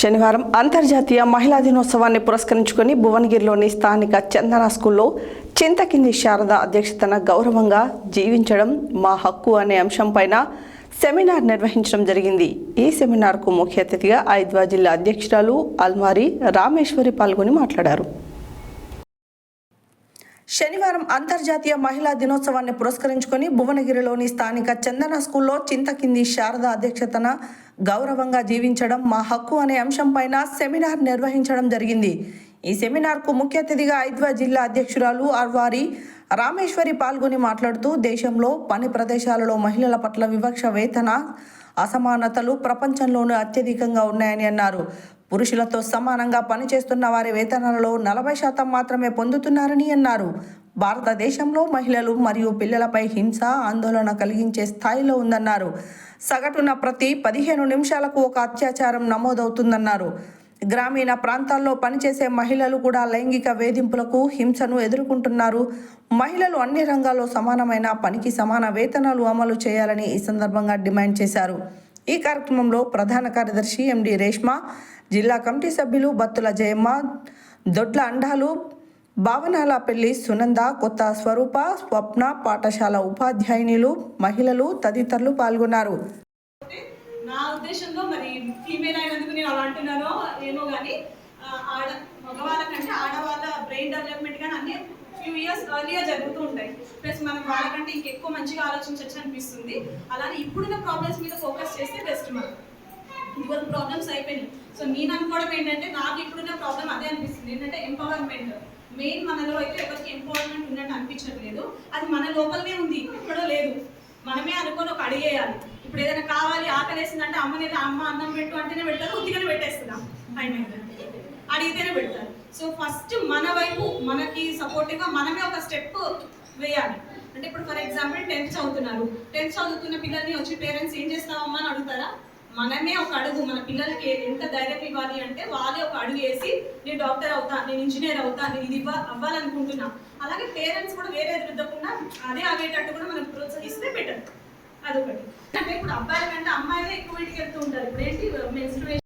శనివారం అంతర్జాతీయ మహిళా దినోత్సవాన్ని పురస్కరించుకుని భువనగిరిలోని స్థానిక చందన స్కూల్లో చింతకింది శారద అధ్యక్షతన గౌరవంగా జీవించడం మా హక్కు అనే అంశంపైన సెమినార్ నిర్వహించడం జరిగింది. ఈ సెమినార్కు ముఖ్య అతిథిగా ఐద్వా జిల్లా అధ్యక్షురాలు అల్మారి రామేశ్వరి పాల్గొని మాట్లాడారు. శనివారం అంతర్జాతీయ మహిళా దినోత్సవాన్ని పురస్కరించుకొని భువనగిరిలోని స్థానిక చందన స్కూల్లో చింతకింది శారద అధ్యక్షతన గౌరవంగా జీవించడం మా హక్కు అనే అంశంపైన సెమినార్ నిర్వహించడం జరిగింది. ఈ సెమినార్కు ముఖ్య అతిథిగా ఐద్వా జిల్లా అధ్యక్షురాలు అర్వారి రామేశ్వరి పాల్గొని మాట్లాడుతూ దేశంలో పని ప్రదేశాలలో మహిళల పట్ల వివక్ష వేతన అసమానతలు ప్రపంచంలోనూ అత్యధికంగా ఉన్నాయని అన్నారు. పురుషులతో సమానంగా పనిచేస్తున్న వారి వేతనాలలో నలభై శాతం మాత్రమే పొందుతున్నారని అన్నారు. భారతదేశంలో మహిళలు మరియు పిల్లలపై హింస ఆందోళన కలిగించే స్థాయిలో ఉందన్నారు. సగటున ప్రతి పదిహేను నిమిషాలకు ఒక అత్యాచారం నమోదవుతుందన్నారు. గ్రామీణ ప్రాంతాల్లో పనిచేసే మహిళలు కూడా లైంగిక వేధింపులకు హింసను ఎదుర్కొంటున్నారు. మహిళలు అన్ని రంగాల్లో సమానమైన పనికి సమాన వేతనాలు అమలు చేయాలని ఈ సందర్భంగా డిమాండ్ చేశారు. ఈ కార్యక్రమంలో ప్రధాన కార్యదర్శి ఎండి రేష్మ జిల్లా కమిటీ సభ్యులు బత్తుల జయమ్మ దొడ్ల అండాలు భావనాల పెళ్ళి సునంద కొత్త స్వరూప స్వప్న పాఠశాల ఉపాధ్యాయునిలు మహిళలు తదితరులు పాల్గొన్నారు. నా ఉద్దేశంలో మరి ఫీమేల్ అయినందుకు నేను అలా అంటున్నానో ఏమో కానీ ఆడ మగవాళ్ళ కంటే ఆడవాళ్ళ బ్రెయిన్ డెవలప్మెంట్ కానీ అన్నీ ఫ్యూ ఇయర్స్ ఎర్లీగా జరుగుతూ ఉంటాయి. ప్లస్ మనం వాళ్ళకంటే ఇంకెక్కువ మంచిగా ఆలోచించవచ్చు అనిపిస్తుంది. అలానే ఇప్పుడున్న ప్రాబ్లమ్స్ మీద ఫోకస్ చేస్తే బెస్ట్ మనం. ఇంకొక ప్రాబ్లమ్స్ అయిపోయినాయి. సో నేను అనుకోవడం ఏంటంటే నాకు ఇప్పుడున్న ప్రాబ్లం అదే అనిపిస్తుంది. ఏంటంటే ఎంపవర్మెంట్ మెయిన్ మనలో అయితే ఎవరికి ఎంపవర్మెంట్ ఉన్నట్టు అనిపించట్లేదు. అది మన లోపలనే ఉంది. ఎక్కడో లేదు. మనమే అనుకొని ఒక అడిగేయాలి. ఇప్పుడు ఏదైనా కావాలి ఆకలేసిందంటే అమ్మని అమ్మ అన్నం పెట్టు అంటేనే పెడతారు ఉత్తిగానే పెట్టేస్తుందా టైం అడిగితేనే పెడతారు. సో ఫస్ట్ మన వైపు మనకి సపోర్టివ్గా మనమే ఒక స్టెప్ వేయాలి. అంటే ఇప్పుడు ఫర్ ఎగ్జాంపుల్ టెన్త్ చదువుతున్నారు. టెన్త్ చదువుతున్న పిల్లల్ని వచ్చి పేరెంట్స్ ఏం చేస్తామమ్మా అని అడుగుతారా? మనమే ఒక అడుగు. మన పిల్లలకి ఎంత ధైర్యం ఇవ్వాలి అంటే వాళ్ళే ఒక అడుగు వేసి నేను డాక్టర్ అవుతా నేను ఇంజనీర్ అవుతా నేను ఇది అవ్వాలనుకుంటున్నా. అలాగే పేరెంట్స్ కూడా వేరే రుద్దకుండా అదే అవేటట్టు కూడా మనం ప్రోత్సహిస్తే బెటర్ అదొకటి. అంటే ఇప్పుడు అబ్బాయిల కంటే అమ్మాయిలే ఎక్కువ ఇంటికి వెళ్తూ ఉంటారు. ఇప్పుడు ఏంటి?